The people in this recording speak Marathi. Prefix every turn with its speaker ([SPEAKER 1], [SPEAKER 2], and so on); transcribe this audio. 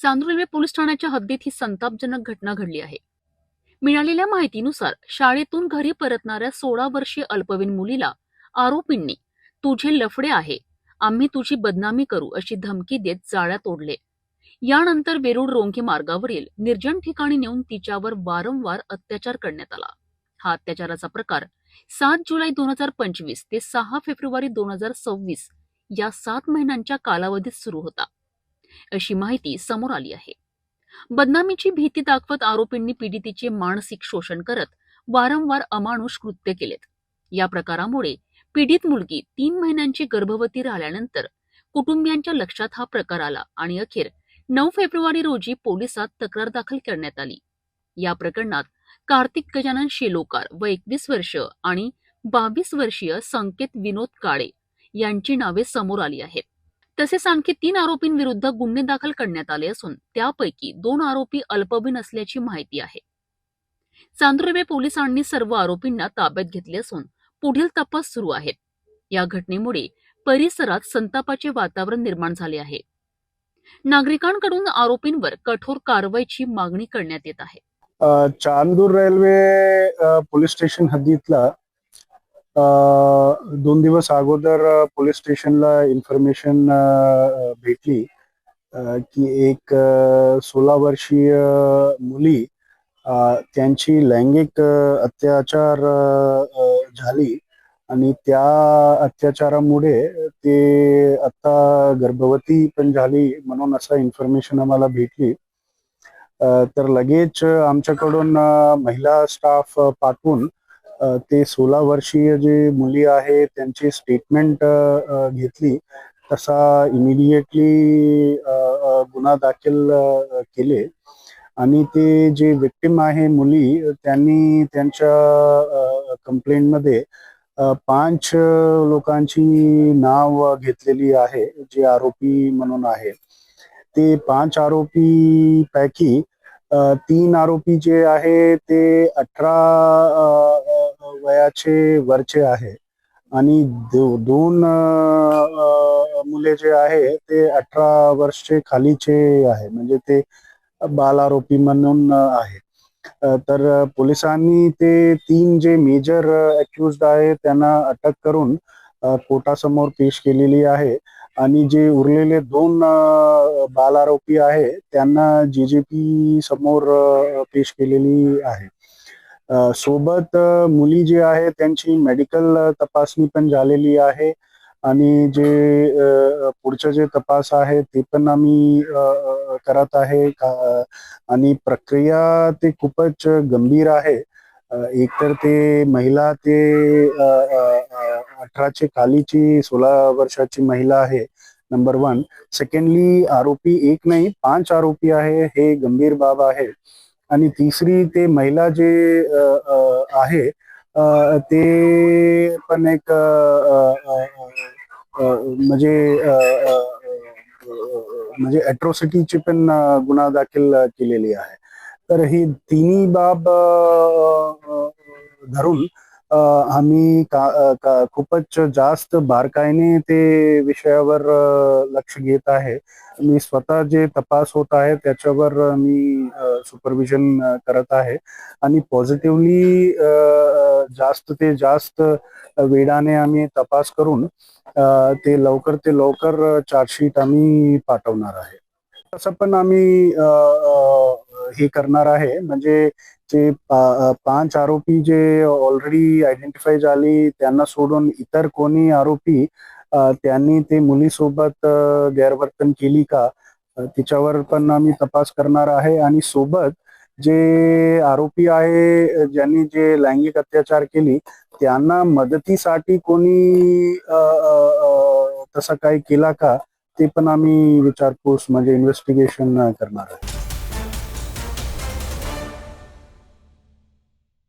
[SPEAKER 1] चांदूर रेल्वे पोलीस ठाण्याच्या हद्दीत ही संतापजनक घटना घडली आहे. मिळालेल्या माहितीनुसार शाळेतून घरी परतणाऱ्या सोळा वर्षीय अल्पवयीन मुलीला आरोपींनी तुझे लफडे आहे आम्ही तुझी बदनामी करू अशी धमकी देत जाळ्यात ओढले यानंतर वेरूळ रोंगी मार्गावरील निर्जन ठिकाणी नेऊन तिच्यावर वारंवार अत्याचार करण्यात आला. हा अत्याचाराचा प्रकार सात जुलै दोन हजार पंचवीस ते सहा फेब्रुवारी दोन हजार सव्वीस या सात महिन्यांच्या कालावधीत सुरू होता. अशी माहिती समोर आली आहे. बदनामीची भीती दाखवत आरोपींनी पीडितेचे मानसिक शोषण करत वारंवार अमानुष कृत्य केलेत. या प्रकारामुळे पीडित मुलगी तीन महिन्यांची गर्भवती राहिल्यानंतर कुटुंबियांच्या लक्षात हा प्रकार आला आणि अखेर नऊ फेब्रुवारी रोजी पोलिसात तक्रार दाखल करण्यात आली. या प्रकरणात कार्तिक गजानन शेलोकार व एकवीस वर्ष आणि बावीस वर्षीय संकेत विनोद काळे यांची नावे समोर आली आहेत. तसेच आणखी तीन आरोपींविरुद्ध गुन्हे दाखल करण्यात आले असून त्यापैकी दोन आरोपी अल्पवयीन असल्याची माहिती आहे. चांदुर्वे पोलिसांनी सर्व आरोपींना ताब्यात घेतले असून पुढील तपास सुरू आहेत. या घटनेमुळे परिसरात संतापाचे वातावरण निर्माण झाले आहे. नागरिकांकडून आरोपींवर कठोर कारवाईची मागणी करण्यात येत आहे.
[SPEAKER 2] चांदूर रेल्वे पोलीस स्टेशन हद्दीतला दोन दिवस अगोदर पोलीस स्टेशनला इन्फॉर्मेशन भेटली की एक सोळा वर्षीय मुली त्यांची लैंगिक अत्याचार झाली आणि त्या अत्याचारामुळे ते आता गर्भवती पण झाली म्हणून असं इन्फॉर्मेशन आम्हाला भेटली. तर लगेच आमच्याकडून महिला स्टाफ पाठवून ते सोळा वर्षीय जे मुली आहे त्यांची स्टेटमेंट घेतली. तसा इमिडिएटली गुन्हा दाखल केले. आणि ते जे विक्टिम आहे मुली त्यांनी त्यांच्या कंप्लेंटमध्ये पाच लोकांची नाव घेतलेली आहे जे आरोपी म्हणून आहे. ते पाच आरोपी पैकी तीन आरोपी जे आहे ते अठरा वयाचे वरचे आहे. आणि दो- दोन मुले जे आहे ते अठरा वर्षे खालीचे आहे. म्हणजे ते बाल आरोपी म्हणून आहे. तर पोलिसांनी ते तीन जे मेजर अक्युज आहे त्यांना अटक करून अ, कोर्टासमोर पेश केलेली आहे. आणि जे उरलेले दोन बाल आरोपी आहे त्यांना पी समोर पेश केलेली आहे. सोबत मुली जे आहे त्यांची मेडिकल तपासणी पण झालेली आहे. आणि जे पुढचं पुढचे जे तपास आहे ते पण आम्ही करत आहे. आणि प्रक्रिया ते खूपच गंभीर आहे. एक एकतर ते महिला ते अठराचे खालीची सोळा वर्षाची महिला आहे नंबर वन सेकंडली आरोपी एक नाही पाच आरोपी आहे हे गंभीर बाब आहे. आणि तिसरी ते महिला जे आहे ते पण एक म्हणजे म्हणजे अट्रॉसिटीची पण गुन्हा दाखल केलेली आहे. तर ही तिन्ही बाब धरून आम्ही का- का- खूपच जास्त बारकाईने ते विषयावर लक्ष घेत आहे. मी स्वतः जे तपास होत आहे त्याच्यावर मी सुपरविजन करत आहे. आणि पॉझिटिव्हली जास्त ते जास्त वेळाने आम्ही तपास करून ते लवकर ते लवकर चार्जशीट आम्ही पाठवणार आहे. तसं पण आम्ही हे करणार आहे. म्हणजे जे पा- पाच आरोपी जे ऑलरेडी आयडेंटिफाय झाली त्यांना सोडून इतर कोणी आरोपी त्यांनी ते मुलीसोबत गैरवर्तन केली का? तिच्यावर पण आम्ही तपास करणार आहे. आणि सोबत जे आरोपी आहे ज्यांनी जे लैंगिक अत्याचार केली त्यांना मदतीसाठी कोणी तसा तसं काही केला का? ते पण आम्ही विचारपूस म्हणजे इन्व्हेस्टिगेशन करणार आहे.